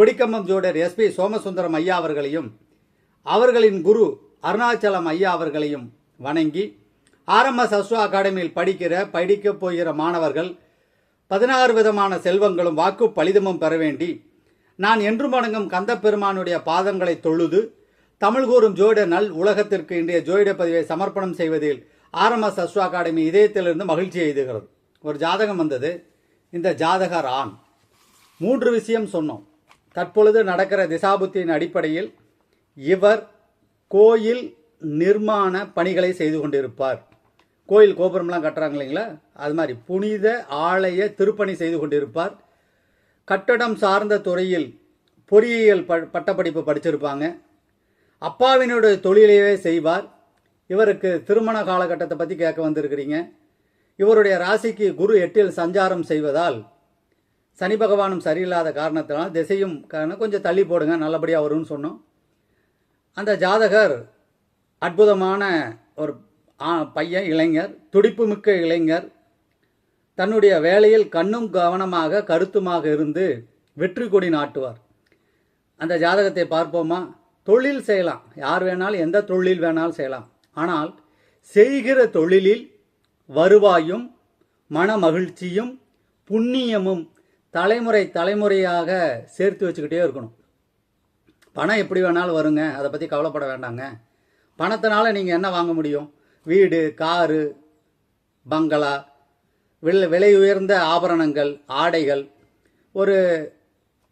கொடிக்கம்பம் ஜோடர் SP Somasundaram ஐயா அவர்களையும் அவர்களின் குரு அருணாச்சலம் ஐயா அவர்களையும் வணங்கி ஆர்எம்எஸ் அஸ்வா அகாடமியில் படிக்கிற படிக்கப் போகிற மாணவர்கள் பதினாறு விதமான செல்வங்களும் வாக்கு பலிதமும் பெற வேண்டி நான் என்றும் வணங்கும் கந்த பெருமானுடைய பாதங்களை தொழுது தமிழ் கூறும் ஜோயிட நல் உலகத்திற்கு இன்றைய ஜோயிட பதிவை சமர்ப்பணம் செய்வதில் ஆர்எம்எஸ் அஸ்வா அகாடமி இதயத்திலிருந்து மகிழ்ச்சி எய்துகிறது. ஒரு ஜாதகம் வந்தது. இந்த ஜாதகர் ஆண். மூன்று விஷயம் சொன்னோம். தற்பொழுது நடக்கிற திசாபுத்தியின் அடிப்படையில் இவர் கோயில் நிர்மாண பணிகளை செய்து கொண்டிருப்பார். கோயில் கோபுரம்லாம் கட்டுறாங்க இல்லைங்களா? அது மாதிரி புனித ஆலய திருப்பணி செய்து கொண்டிருப்பார். கட்டடம் சார்ந்த துறையில் பொறியியல் ப பட்டப்படிப்பு படிச்சிருப்பாங்க. அப்பாவினுடைய தொழிலையே செய்வார். இவருக்கு திருமண காலகட்டத்தை பற்றி கேட்க வந்திருக்கிறீங்க. இவருடைய ராசிக்கு குரு எட்டில் சஞ்சாரம் செய்வதால் சனி பகவானும் சரியில்லாத காரணத்தினால் திசையும் காரணம் கொஞ்சம் தள்ளி போடுங்க நல்லபடியாக வரும்னு சொன்னோம். அந்த ஜாதகர் அற்புதமான ஒரு பையன் இளைஞர் துடிப்புமிக்க இளைஞர். தன்னுடைய வேலையில் கண்ணும் கவனமாக கருத்துமாக இருந்து வெற்றி கொடி நாட்டுவார். அந்த ஜாதகத்தை பார்ப்போமா? தொழில் செய்யலாம். யார் வேணாலும் எந்த தொழில் வேணாலும் செய்யலாம். ஆனால் செய்கிற தொழிலில் வருவாயும் மன மகிழ்ச்சியும் புண்ணியமும் தலைமுறை தலைமுறையாக சேர்த்து வச்சுக்கிட்டே இருக்கணும். பணம் எப்படி வேணாலும் வருங்க. அதை பற்றி கவலைப்பட வேண்டாங்க. பணத்தினால நீங்கள் என்ன வாங்க முடியும்? வீடு காரு பங்களா விலை விலை உயர்ந்த ஆபரணங்கள் ஆடைகள். ஒரு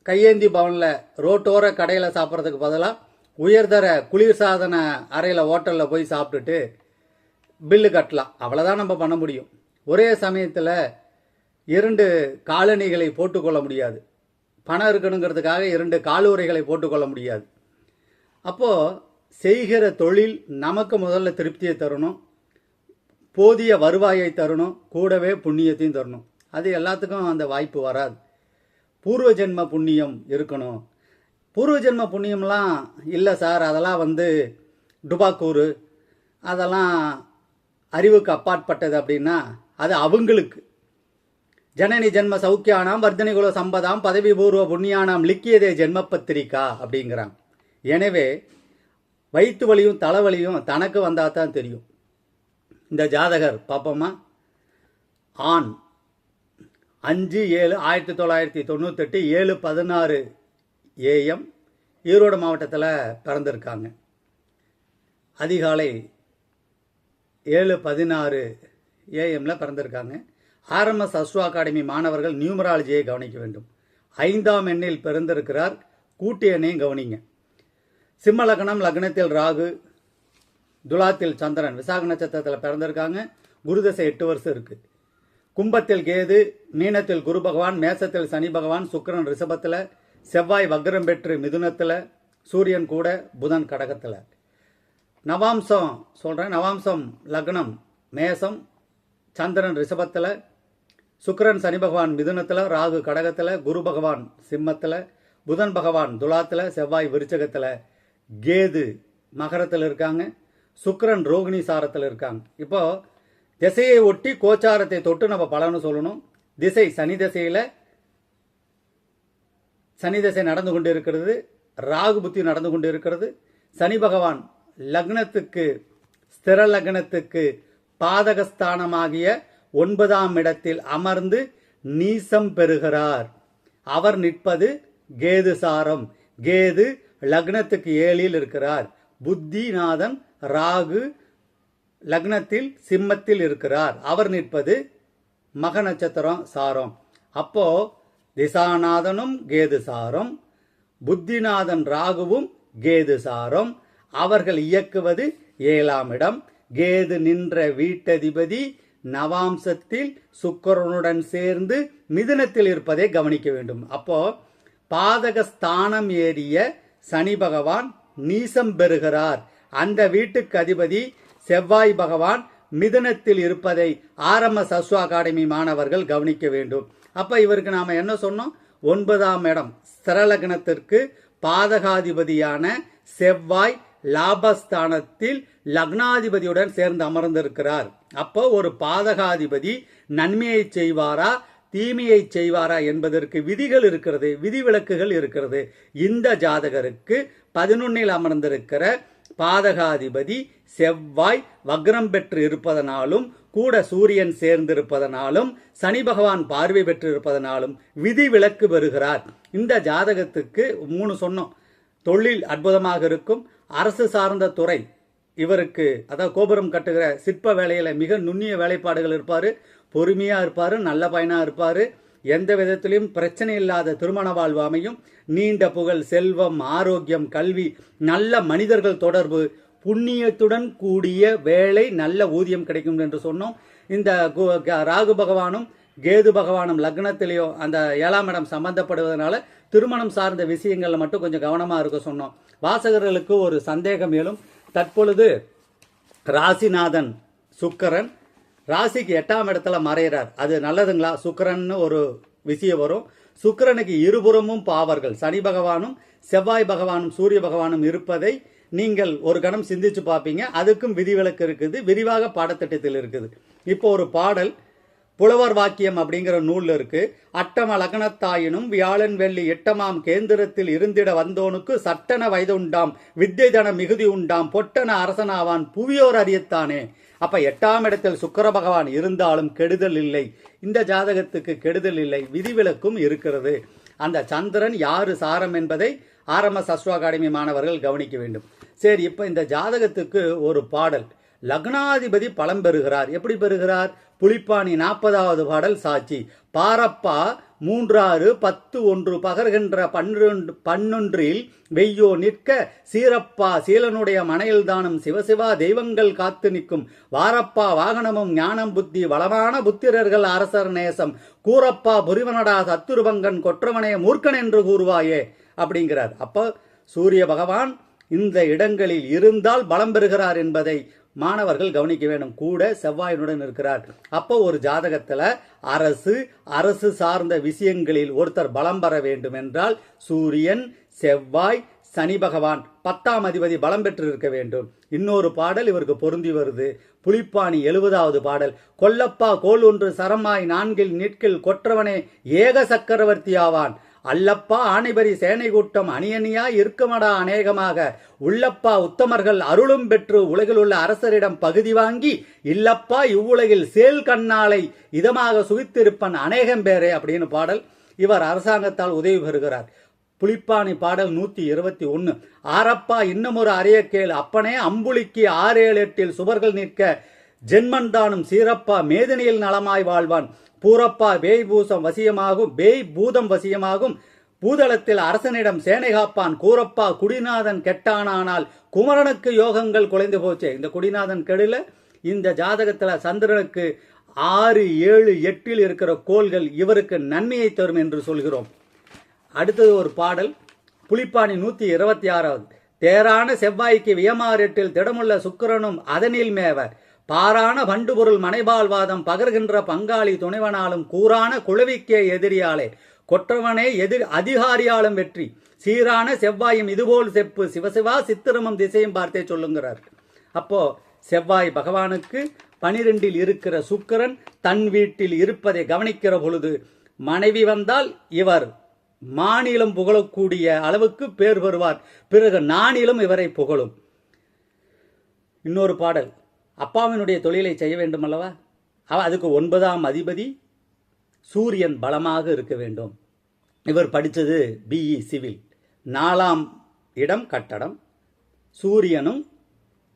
கையேந்தி பவனில் ரோட்டோர கடையில் சாப்பிட்றதுக்கு பதிலாக உயர்தர குளிர்சாதன அறையில் ஹோட்டலில் போய் சாப்பிட்டுட்டு பில்லு கட்டலாம். அவ்வளோதான் நம்ம பண்ண முடியும். ஒரே சமயத்தில் இரண்டு காலணிகளை போட்டுக்கொள்ள முடியாது. பணம் இருக்கணுங்கிறதுக்காக இரண்டு காலுறைகளை போட்டுக்கொள்ள முடியாது. அப்போது செய்கிற தொழில் நமக்கு முதல்ல திருப்தியை தரணும். போதிய வருவாயை தரணும். கூடவே புண்ணியத்தையும் தரணும். அது எல்லாத்துக்கும் அந்த வாய்ப்பு வராது. பூர்வ ஜென்ம புண்ணியம் இருக்கணும். பூர்வ ஜென்ம புண்ணியம்லாம் இல்லை சார். அதெல்லாம் வந்து டுபாக்கூறு. அதெல்லாம் அறிவுக்கு அப்பாற்பட்டது அப்படின்னா அது அவங்களுக்கு. ஜனனி ஜென்ம சௌக்கியானாம் வர்தனி குல சம்பதாம் பதவி பூர்வ புண்ணியானாம் லிக்கியதே ஜென்ம பத்திரிக்கா அப்படிங்கிறாங்க. எனவே வயிற்று வலியும் தலைவலியும் தனக்கு வந்தால் தான் தெரியும். இந்த ஜாதகர் பார்ப்போமா ஆண். அஞ்சு ஏழு ஆயிரத்தி தொள்ளாயிரத்தி தொண்ணூத்தெட்டு ஏழு பதினாறு ஏஎம். ஈரோடு மாவட்டத்தில் பிறந்திருக்காங்க. அதிகாலை ஏழு பதினாறு ஏஎம்ல பிறந்திருக்காங்க. ஆர்எம்எஸ் அஸ்வா அகாடமி மாணவர்கள் நியூமராலஜியை கவனிக்க வேண்டும். ஐந்தாம் எண்ணில் பிறந்திருக்கிறார். கூட்டு எண்ணையும் கவனிங்க. சிம்ம லக்னம் லக்னத்தில் ராகு துலாத்தில் சந்திரன் விசாக நட்சத்திரத்தில் பிறந்திருக்காங்க. குருதசை எட்டு வருஷம் இருக்கு. கும்பத்தில் கேது மீனத்தில் குரு பகவான் மேசத்தில் சனி பகவான் சுக்கிரன் ரிஷபத்தில் செவ்வாய் வக்ரம் பெற்று மிதுனத்தில் சூரியன் கூட புதன் கடகத்தில். நவாம்சம் சொல்கிறேன் நவாம்சம் லக்னம் மேசம் சந்திரன் ரிஷபத்தில் சுக்கிரன் சனி பகவான் மிதுனத்தில் ராகு கடகத்தில் குரு பகவான் சிம்மத்தில் புதன் பகவான் துலாத்தில் செவ்வாய் விருச்சகத்தில் கேது மகரத்தில் இருக்காங்க. சுக்கரன் ரோகிணி சாரத்தில் இருக்காங்க. இப்போ திசையை ஒட்டி கோச்சாரத்தை தொட்டு நம்ம பலன்னு சொல்லணும். திசை சனி திசையில் சனி திசை நடந்து கொண்டு இருக்கிறது ராகு புத்தி நடந்து கொண்டு இருக்கிறது சனி பகவான் லக்னத்துக்கு ஸ்திர லக்னத்துக்கு பாதகஸ்தானமாகிய ஒன்பதாம் இடத்தில் அமர்ந்து நீசம் பெறுகிறார். அவர் நிற்பது கேது சாரம். கேது லக்னத்துக்கு ஏழில் இருக்கிறார். புத்திநாதன் ராகு லக்னத்தில் சிம்மத்தில் இருக்கிறார். அவர் நிற்பது மக நட்சத்திரம் சாரம். அப்போ திசாநாதனும் கேது சாரம் புத்திநாதன் ராகுவும் கேது சாரம். அவர்கள் இயக்குவது ஏழாம் இடம். கேது நின்ற வீட்டதிபதி நவாம்சத்தில் சுக்கிரனுடன் சேர்ந்து மிதுனத்தில் இருப்பதை கவனிக்க வேண்டும். அப்போ பாதக ஸ்தானம் ஏறிய சனி பகவான் நீசம் பெறுகிறார். அந்த வீட்டுக்கு அதிபதி செவ்வாய் பகவான் மிதுனத்தில் இருப்பதை ஆரம்ப அஸ்வா அகாடமி மாணவர்கள் கவனிக்க வேண்டும். அப்ப இவருக்கு நாம என்ன சொன்னோம்? ஒன்பதாம் இடம் ஸ்திரலக்னத்திற்கு பாதகாதிபதியான செவ்வாய் லாபஸ்தானத்தில் லக்னாதிபதியுடன் சேர்ந்து அமர்ந்திருக்கிறார். அப்போ ஒரு பாதகாதிபதி நன்மையை செய்வாரா தீமையை செய்வாரா என்பதற்கு விதிகள் இருக்கிறது விதிவிலக்குகள் இருக்கிறது. இந்த ஜாதகருக்கு பதினொன்னில் அமர்ந்திருக்கிற பாதகாதிபதி செவ்வாய் வக்ரம் பெற்று இருப்பதனாலும் கூட சூரியன் சேர்ந்திருப்பதனாலும் சனி பகவான் பார்வை பெற்று இருப்பதனாலும் விதி விலக்கு பெறுகிறார். இந்த ஜாதகத்துக்கு மூணு சொன்னோம். தொழில் அற்புதமாக இருக்கும் அரசு சார்ந்த துறை. இவருக்கு அதாவது கோபுரம் கட்டுகிற சிற்ப வேலையில் மிக நுண்ணிய வேலைப்பாடுகள் இருப்பார். பொறுமையாக இருப்பார் நல்ல பயனாக இருப்பார். எந்த விதத்திலையும் பிரச்சனை இல்லாத திருமண வாழ்வு அமையும். நீண்ட புகழ் செல்வம் ஆரோக்கியம் கல்வி நல்ல மனிதர்கள் தொடர்பு புண்ணியத்துடன் கூடிய வேலை நல்ல ஊதியம் கிடைக்கும் என்று சொன்னோம். இந்த கு- க- ராகு பகவானும் கேது பகவானும் லக்னத்திலேயோ அந்த ஏழாம் இடம் சம்பந்தப்படுவதனால திருமணம் சார்ந்த விஷயங்களில் மட்டும் கொஞ்சம் கவனமாக இருக்க சொன்னோம். வாசகர்களுக்கு ஒரு சந்தேகம் எழும். தற்பொழுது ராசிநாதன் சுக்கரன் ராசிக்கு எட்டாம் இடத்துல மறையிறார். அது நல்லதுங்களா? சுக்கரன்னு ஒரு விஷயம் வரும். சுக்கிரனுக்கு இருபுறமும் பாவர்கள். சனி பகவானும் செவ்வாய் பகவானும் சூரிய பகவானும் இருப்பதை நீங்கள் ஒரு கணம் சிந்திச்சு பார்ப்பீங்க. அதுக்கும் விதிவிலக்கு இருக்குது. விரிவாக பாடத்திட்டத்தில் இருக்குது. இப்போ ஒரு பாடல் புலவர் வாக்கியம் அப்படிங்கிற நூலில் இருக்கு. அட்டம லக்னத்தாயினும் வியாழன் வெள்ளி எட்டமாம் கேந்திரத்தில் இருந்திட வந்தோனுக்கு சட்டன வயது உண்டாம் வித்தை தன மிகுதி உண்டாம் பொட்டன அரசனாவான் புவியோர் அறியத்தானே. அப்ப எட்டாம் இடத்தில் சுக்கர பகவான் இருந்தாலும் கெடுதல் இல்லை. இந்த ஜாதகத்துக்கு கெடுதல் இல்லை. விதிவிலக்கும் இருக்கிறது. அந்த சந்திரன் யாரு சாரம் என்பதை ஆரம்ப அஸ்வா அகாடமி மாணவர்கள் கவனிக்க வேண்டும். சரி இப்ப இந்த ஜாதகத்துக்கு ஒரு பாடல். லக்னாதிபதி பலம் பெறுகிறார். எப்படி பெறுகிறார்? புலிப்பாணி நாற்பதாவது பாடல் சாட்சி. பாரப்பா மூன்றாறு பத்து ஒன்று பகர்கின்ற பன்னிரண்டு பன்னொன்றில் வெய்யோ நிற்க சீரப்பா சீலனுடைய மனையில் தானும் சிவசிவா தெய்வங்கள் காத்து நிற்கும். வாரப்பா வாகனமும் ஞானம் புத்தி வளமான புத்திரர்கள் அரசர் நேசம். கூரப்பா புரிவனடா சத்துருபங்கன் கொற்றவனே மூர்க்கன் என்று கூறுவாயே அப்படிங்கிறார். அப்போ சூரிய பகவான் இந்த இடங்களில் இருந்தால் பலம் பெறுகிறார் என்பதை மாணவர்கள் கவனிக்க வேண்டும். கூட செவ்வாயுடன் இருக்கிறார். அப்போ ஒரு ஜாதகத்துல அரசு அரசு சார்ந்த விஷயங்களில் ஒருத்தர் பலம் பெற வேண்டும் என்றால் சூரியன் செவ்வாய் சனி பகவான் பத்தாம் அதிபதி பலம் பெற்று இருக்க வேண்டும். இன்னொரு பாடல் இவருக்கு பொருந்தி வருது. புலிப்பாணி எழுபதாவது பாடல். கொல்லப்பா கோல் ஒன்று சரமாய் நான்கில் நிற்கில் கொற்றவனே ஏக சக்கரவர்த்தி ஆவான். அல்லப்பா ஆணைபரி சேனை கூட்டம் அணியணியா இருக்குமடா அநேகமாக. உள்ளப்பா உத்தமர்கள் அருளும் பெற்று உலகில் உள்ள அரசரிடம் பகுதி வாங்கி இல்லப்பா இவ்வுலகில் சேல் கண்ணாலை இதமாக சுவித்திருப்பன் அநேகம் பேரே அப்படின்னு பாடல் இவர் அரசாங்கத்தால் உதவி பெறுகிறார். புலிப்பாணி பாடல் நூத்தி இருபத்தி ஒன்னு. ஆரப்பா இன்னும் ஒரு அரிய கேள் அப்பனே அம்புலிக்கு ஆறு ஏழு எட்டில் சுவர்கள் நிற்க ஜென்மன் தானும் சீரப்பா மேதினியில் நலமாய் வாழ்வான். பூரப்பா வேய் பூசம் வசியமாகும் பேய் பூதம் வசியமாகும். பூதளத்தில் அரசனிடம் சேனை காப்பான். கூரப்பா குடிநாதன் கெட்டானானால் குமரனுக்கு யோகங்கள் குலைந்து போச்சே. இந்த குடிநாதன் கெடுல? இந்த ஜாதகத்தில் சந்திரனுக்கு ஆறு ஏழு எட்டில் இருக்கிற கோள்கள் இவருக்கு நன்மையை தரும் என்று சொல்கிறோம். அடுத்தது ஒரு பாடல். புலிப்பாணி நூத்தி இருபத்தி ஆறாவது. தேரான செவ்வாய்க்கு வியமாரெட்டில் திடமுள்ள சுக்கிரனும் அதனில் மேவர். பாரான பண்டுபொருள் மனைபால்வாதம் பகர்கின்ற பங்காளி துணைவனாலும் கூறான குழவிக்கே எதிரியாலே கொற்றவனே எதிர் அதிகாரியாலும் வெற்றி. சீரான செவ்வாயும் இதுபோல் செப்பு. சிவசிவா சித்திரமும் திசையும் பார்த்தே சொல்லுங்கிறார். அப்போ செவ்வாய் பகவானுக்கு பனிரெண்டில் இருக்கிற சுக்கிரன் தன் வீட்டில் இருப்பதை கவனிக்கிற பொழுது மனைவி வந்தால் இவர் மாநிலம் புகழக்கூடிய அளவுக்கு பேர் பெறுவார். பிறகு நானிலும் இவரை புகழும். இன்னொரு பாடல். அப்பாவினுடைய தொழிலை செய்ய வேண்டும் அல்லவா அவ அதுக்கு ஒன்பதாம் அதிபதி சூரியன் பலமாக இருக்க வேண்டும். இவர் படித்தது பிஇ சிவில் நாலாம் இடம் கட்டடம். சூரியனும்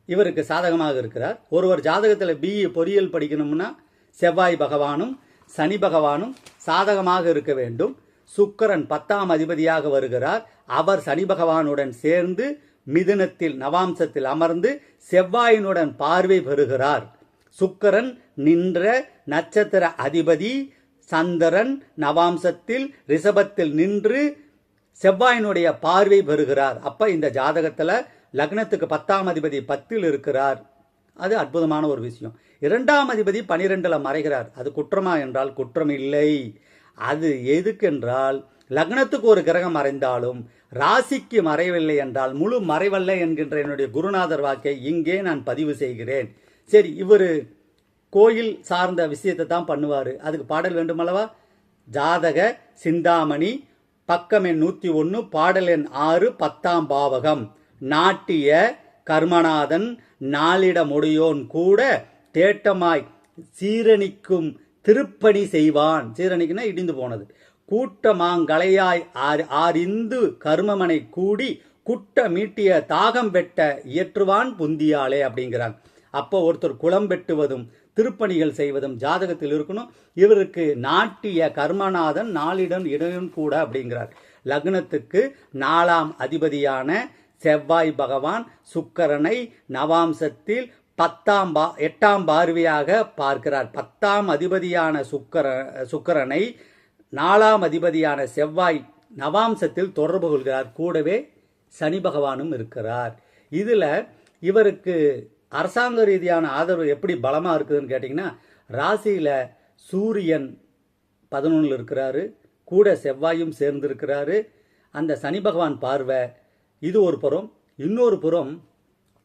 இவருக்கு சாதகமாக இருக்கிறார். ஒருவர் ஜாதகத்தில் பிஇ பொறியியல் படிக்கணும்னா செவ்வாய் பகவானும் சனி பகவானும் சாதகமாக இருக்க வேண்டும். சுக்கரன் பத்தாம் அதிபதியாக வருகிறார். அவர் சனி பகவானுடன் சேர்ந்து மிதுனத்தில் நவாம்சத்தில் அமர்ந்து செவ்வாயினுடன் பார்வை பெறுகிறார். சுக்கரன் நின்ற நட்சத்திர அதிபதி சந்திரன் நவாம்சத்தில் ரிஷபத்தில் நின்று செவ்வாயினுடைய பார்வை பெறுகிறார். அப்ப இந்த ஜாதகத்துல லக்னத்துக்கு பத்தாம் அதிபதி பத்தில் இருக்கிறார். அது அற்புதமான ஒரு விஷயம். இரண்டாம் அதிபதி பனிரெண்டுல மறைகிறார். அது குற்றமா என்றால் குற்றம் இல்லை. அது எதுக்கென்றால் லக்னத்துக்கு ஒரு கிரகம் மறைந்தாலும் ராசிக்கு மறைவில்லை என்றால் முழு மறைவல்ல என்கின்ற என்னுடைய குருநாதர் வாக்கை இங்கே நான் பதிவு செய்கிறேன். சரி இவர் கோயில் சார்ந்த விஷயத்தை தான் பண்ணுவார். அதுக்கு பாடல் வேண்டுமல்லவா? ஜாதக சிந்தாமணி பக்கம் எண் நூற்றி ஒன்று பாடல் எண் ஆறு பத்தாம் பாவகம். நாட்டிய கர்மநாதன் நாளிடமுடையோன் கூட தேட்டமாய் சீரணிக்கும் திருப்பணி செய்வான். சீரணிக்குன்னா இடிந்து போனது. கூட்டமாங்கலையாய் ஆர் ஆரிந்து கர்மமனை கூடி குட்ட மீட்டிய தாகம் வெட்ட இயற்றுவான் புந்தியாலே அப்படிங்கிறாங்க. அப்போ ஒருத்தர் குளம் வெட்டுவதும் திருப்பணிகள் செய்வதும் ஜாதகத்தில் இருக்கணும். இவருக்கு நாட்டிய கர்மநாதன் நாளிடம் இடையும் கூட அப்படிங்கிறார். லக்னத்துக்கு நாலாம் அதிபதியான செவ்வாய் பகவான் சுக்கரனை நவாம்சத்தில் பத்தாம் பா எட்டாம் பார்வையாக பார்க்கிறார். பத்தாம் அதிபதியான சுக்கர சுக்கரனை நாலாம் அதிபதியான செவ்வாய் நவாம்சத்தில் தொடர்பு கொள்கிறார். கூடவே சனி பகவானும் இருக்கிறார். இதில் இவருக்கு அரசாங்க ரீதியான ஆதரவு எப்படி பலமாக இருக்குதுன்னு கேட்டிங்கன்னா ராசியில் சூரியன் பதினொன்றில் இருக்கிறாரு. கூட செவ்வாயும் சேர்ந்திருக்கிறாரு. அந்த சனி பகவான் பார்வை இது ஒரு புறம். இன்னொரு புறம்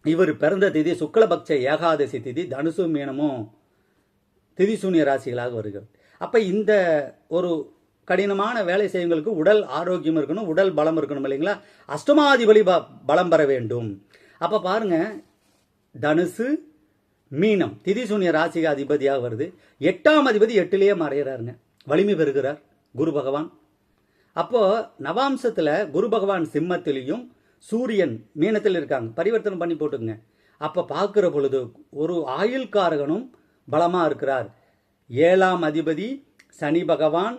இவர் பிறந்த திதி சுக்லபக்ஷ ஏகாதசி திதி தனுசு மீனமும் திதிசூன்ய ராசிகளாக வருகிறது. அப்போ இந்த ஒரு கடினமான வேலை செய்வங்களுக்கு உடல் ஆரோக்கியம் இருக்கணும் உடல் பலம் இருக்கணும் இல்லைங்களா? அஷ்டமாதிபலி ப பலம் பெற வேண்டும். அப்போ பாருங்க தனுசு மீனம். திதிசூன்ய ராசிக அதிபதியாக வருது. எட்டாம் அதிபதி எட்டிலேயே மறைகிறாருங்க வலிமை பெறுகிறார் குரு பகவான். அப்போ நவாம்சத்தில் குரு பகவான் சிம்மத்திலையும் சூரியன் மீனத்தில் இருக்காங்க. பரிவர்த்தனை பண்ணி போட்டுங்க அப்போ பார்க்குற பொழுது ஒரு ஆயுள்காரகனும் பலமாக இருக்கிறார். ஏழாம் அதிபதி சனி பகவான்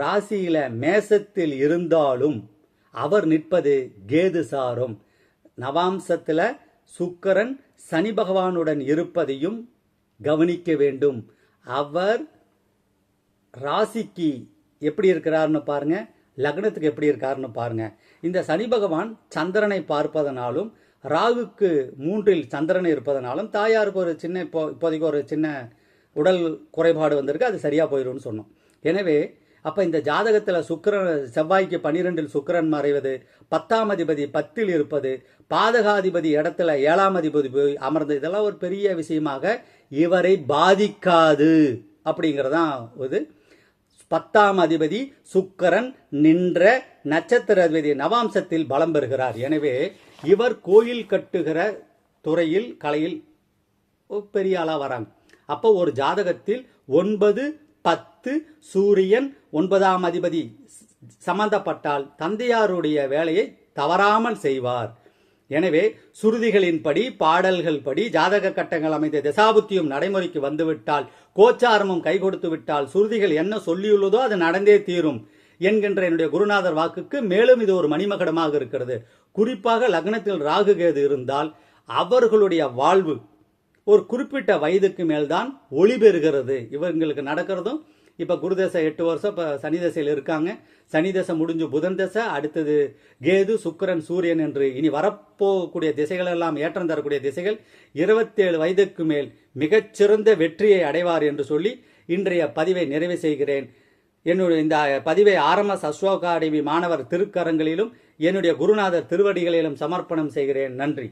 ராசியில மேசத்தில் இருந்தாலும் அவர் நிற்பது கேது சாரும். நவாம்சத்துல சுக்கரன் சனி பகவானுடன் இருப்பதையும் கவனிக்க வேண்டும். அவர் ராசிக்கு எப்படி இருக்கிறார்னு பாருங்க லக்னத்துக்கு எப்படி இருக்காருன்னு பாருங்க. இந்த சனி பகவான் சந்திரனை பார்ப்பதனாலும் ராகுக்கு மூன்றில் சந்திரன் இருப்பதனாலும் தாயாருக்கு ஒரு சின்ன இப்போ இப்போதைக்கு ஒரு சின்ன உடல் குறைபாடு வந்திருக்கு அது சரியா போயிடும்னு சொன்னோம். எனவே அப்ப இந்த ஜாதகத்துல சுக்கிரன் செவ்வாய்க்கு பன்னிரெண்டில் சுக்கிரன் மறைவது பத்தாம் அதிபதி பத்தில் இருப்பது பாதகாதிபதி இடத்துல ஏழாம் அதிபதி போய் அமர்ந்து இதெல்லாம் ஒரு பெரிய விஷயமாக இவரை பாதிக்காது அப்படிங்கறதான் இது. பத்தாம் அதிபதி சுக்கரன் நின்ற நட்சத்திர அதிபதி நவாம்சத்தில் பலம் பெறுகிறார். எனவே இவர் கோயில் கட்டுகிற துறையில் கலையில் பெரிய ஆளா வராங்க. அப்போ ஒரு ஜாதகத்தில் ஒன்பது பத்து சூரியன் ஒன்பதாம் அதிபதி சம்பந்தப்பட்டால் தந்தையாருடைய வேலையை தவறாமல் செய்வார். எனவே சுருதிகளின்படி பாடல்கள் படி ஜாதக கட்டங்கள் அமைந்த திசாபுத்தியும் நடைமுறைக்கு வந்துவிட்டால் கோச்சாரமும் கை கொடுத்து விட்டால் சுருதிகள் என்ன சொல்லியுள்ளதோ அது நடந்தே தீரும் என்கின்ற என்னுடைய குருநாதர் வாக்குக்கு மேலும் இது ஒரு மணிமகடமாக இருக்கிறது. குறிப்பாக லக்னத்தில் ராகு கேது இருந்தால் அவர்களுடைய வாழ்வு ஒரு குறிப்பிட்ட வயதுக்கு மேல்தான் ஒளி பெறுகிறது. இவங்களுக்கு நடக்கிறதும் இப்போ குருதசை எட்டு வருஷம் இப்போ சனி தசையில் இருக்காங்க. சனி தசை முடிஞ்சு புதன் தசை அடுத்தது கேது சுக்கிரன் சூரியன் என்று இனி வரப்போகக்கூடிய திசைகள் எல்லாம் ஏற்றம் தரக்கூடிய திசைகள் இருபத்தேழு வயதுக்கு மேல் மிகச்சிறந்த வெற்றியை அடைவார் என்று சொல்லி இன்றைய பதிவை நிறைவு செய்கிறேன். என்னுடைய இந்த பதிவை ஆர்எம்எஸ் அஸ்வ அகாடமி மாணவர் திருக்கரங்களிலும் என்னுடைய குருநாதர் திருவடிகளிலும் சமர்ப்பணம் செய்கிறேன். நன்றி.